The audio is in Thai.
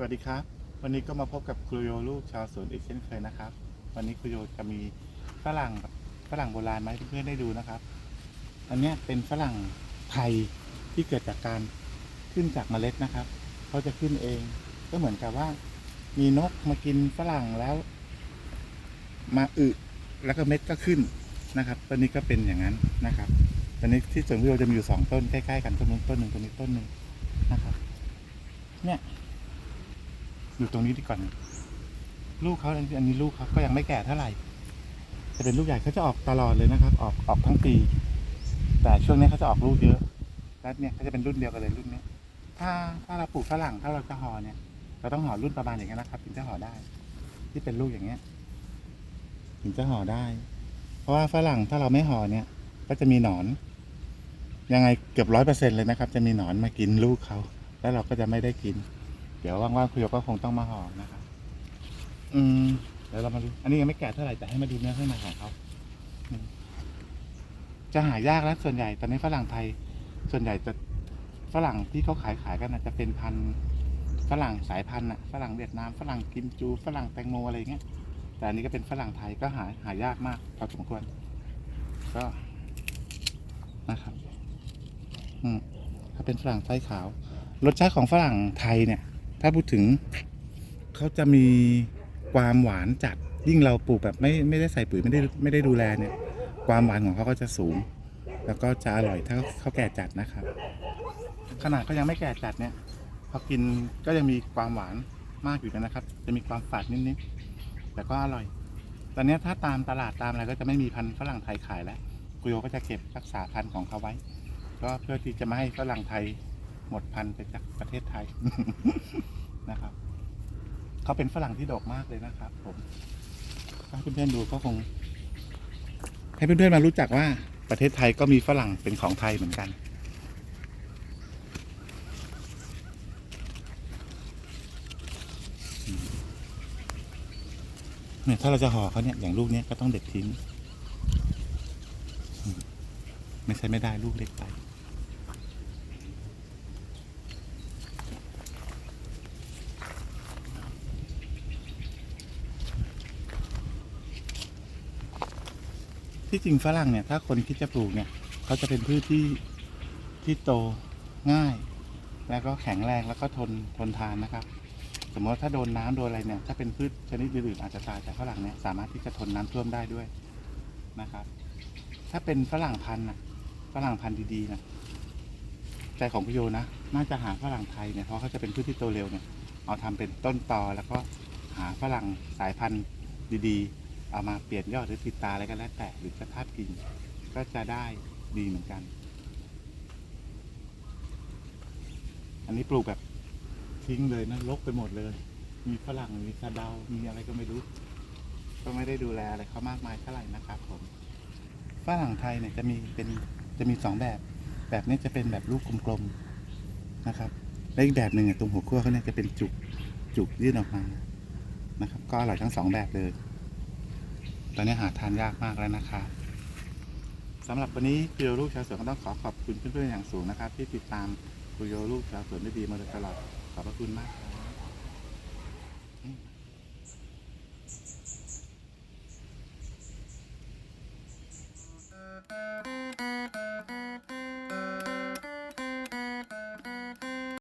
สวัสดีครับ วันนี้ก็มาพบกับครูโยลูกชาวสวนอีกเช่นเคยนะครับ วันนี้ครูโยจะมีฝรั่งฝรั่งโบราณมาให้เพื่อนๆได้ดูนะครับ อันนี้เป็นฝรั่งไทยที่เกิดจากการขึ้นจากเมล็ดนะครับเขาจะขึ้นเอง ก็เหมือนกับว่า มีนกมากินฝรั่งแล้ว มาอึแล้วก็เม็ดก็ขึ้นนะครับ ตอนนี้ก็เป็นอย่างนั้นนะครับตอนนี้ที่สวนครูโยจะมีอยู่สองต้นใกล้ๆกันต้นนู้นต้นหนึ่งต้นนี้ต้นหนึ่งนะครับ เนี่ย อยู่ตรงนี้ดีก่อนลูกเขาอันนี้ลูกเขาก็ยังไม่แก่เท่าไหร่จะเป็นลูกใหญ่เขาจะออกตลอดเลยนะครับ ออกออกทั้งปี แต่ช่วงนี้เขาจะออกลูกเยอะแล้วเนี่ยเขาจะเป็นรุ่นเดียวกันเลยรุ่นนี้ถ้าถ้าเราปลูกฝรั่งถ้าเราจะห่อเนี่ยเราต้องห่อรุ่นประมาณอย่างนี้นะครับถึงจะห่อได้ ที่เป็นลูกอย่างเงี้ยถึงจะห่อได้ เพราะว่าฝรั่งถ้าเราไม่ห่อเนี่ย ก็จะมีหนอน ยังไงเกือบร้อยเปอร์เซ็นเลยนะครับ จะมีหนอนมากินลูกเขา แล้วเราก็จะไม่ได้กิน เดี๋ยวว่างๆคุยก็คงต้องมาห่อนะครับอืมเดี๋ยวเรามาดู อันนี้ยังไม่แก่เท่าไหร่แต่ให้มาดูเนื้อข้างในของเขาจะหายากแล้วส่วนใหญ่ตอนนี้ฝรั่งไทย ส่วนใหญ่จะฝรั่งที่เขาขายขายกันนะจะเป็นพันธุ์ฝรั่งสายพันธุ์อะฝรั่งเวียดนามฝรั่งกิมจู ฝรั่งแตงโมอะไรเงี้ยแต่อันนี้ก็เป็นฝรั่งไทยก็หาหายากมากพอสมควรก็นะครับ อืมถ้าเป็นฝรั่งไส้ขาว รสชาติของฝรั่งไทยเนี่ย ถ้าพูดถึงเขาจะมีความหวานจัด ยิ่งเราปลูกแบบไม่ไม่ได้ใส่ปุ๋ยไม่ได้ไม่ได้ดูแลเนี่ย ความหวานของเขาก็จะสูง แล้วก็จะอร่อยถ้าเขาแก่จัดนะครับ ขนาดเขายังไม่แก่จัดเนี่ยพอกินก็ยังมีความหวานมากอยู่กันนะครับ จะมีความฝาดนิดๆแต่ก็อร่อย ตอนนี้ถ้าตามตลาดตามอะไรก็จะไม่มีพันธุ์ฝรั่งไทยขายแล้วกุโยก็จะเก็บรักษาพันธุ์ของเขาไว้ ก็เพื่อที่จะไม่ให้ฝรั่งไทย หมดพันธุ์ไปจากประเทศไทย นะครับเขาเป็นฝรั่งที่ดกมากเลยนะครับ ผมถ้าเพื่อนๆดูก็คง ให้เพื่อนๆมารู้จักว่าประเทศไทยก็มีฝรั่งเป็นของไทยเหมือนกันเนี่ยถ้าเราจะห่อเขาเนี่ยอย่างลูกเนี้ยก็ต้องเด็ดทิ้ง ไม่ใช่ไม่ได้ลูกเล็กไป ที่จริงฝรั่งเนี่ยถ้าคนคิดจะปลูกเนี่ยเขาจะเป็นพืชที่ที่โตง่าย แล้วก็แข็งแรงแล้วก็ทนทนทานนะครับ สมมติว่าถ้าโดนน้ำโดนอะไรเนี่ยถ้าเป็นพืชชนิดอื่นๆอาจจะตายแต่ฝรั่งเนี่ยสามารถที่จะทนน้ำท่วมได้ด้วยนะครับ ถ้าเป็นฝรั่งพันธุ์นะฝรั่งพันธุ์ดีๆนะใจของพี่โยนะน่าจะหาฝรั่งไทยเนี่ยเพราะเขาจะเป็นพืชที่โตเร็วเนี่ยเอาทำเป็นต้นตอแล้วก็หาฝรั่งสายพันธุ์ดีๆ เอามาเปลี่ยนยอดหรือติดตาอะไรก็แล้วแต่หรือจะทาบกิ่งก็จะได้ดีเหมือนกัน อันนี้ปลูกแบบทิ้งเลยนะรกไปหมดเลย มีฝรั่งมีสะเดา มีอะไรก็ไม่รู้ ก็ไม่ได้ดูแลอะไรเขามากมายเท่าไหร่นะครับผมฝรั่งไทยเนี่ยจะมีเป็นจะมีสองแบบ แบบนี้จะเป็นแบบลูกกลมๆนะครับและอีกแบบหนึ่งตรงหัวขั้วเขาเนี่ยจะเป็นจุกจุกยื่นออกมานะครับ ก็อร่อยทั้งสองแบบเลย ตอนนี้หาทานยากมากแล้วนะคะสำหรับวันนี้คุโยลูกชาวสวนก็ต้องขอขอบคุณเพื่อนๆอย่างสูงนะครับ ที่ติดตามคุโยลูกชาวสวนได้ดีมาโดยตลอดขอบพระคุณมากครับ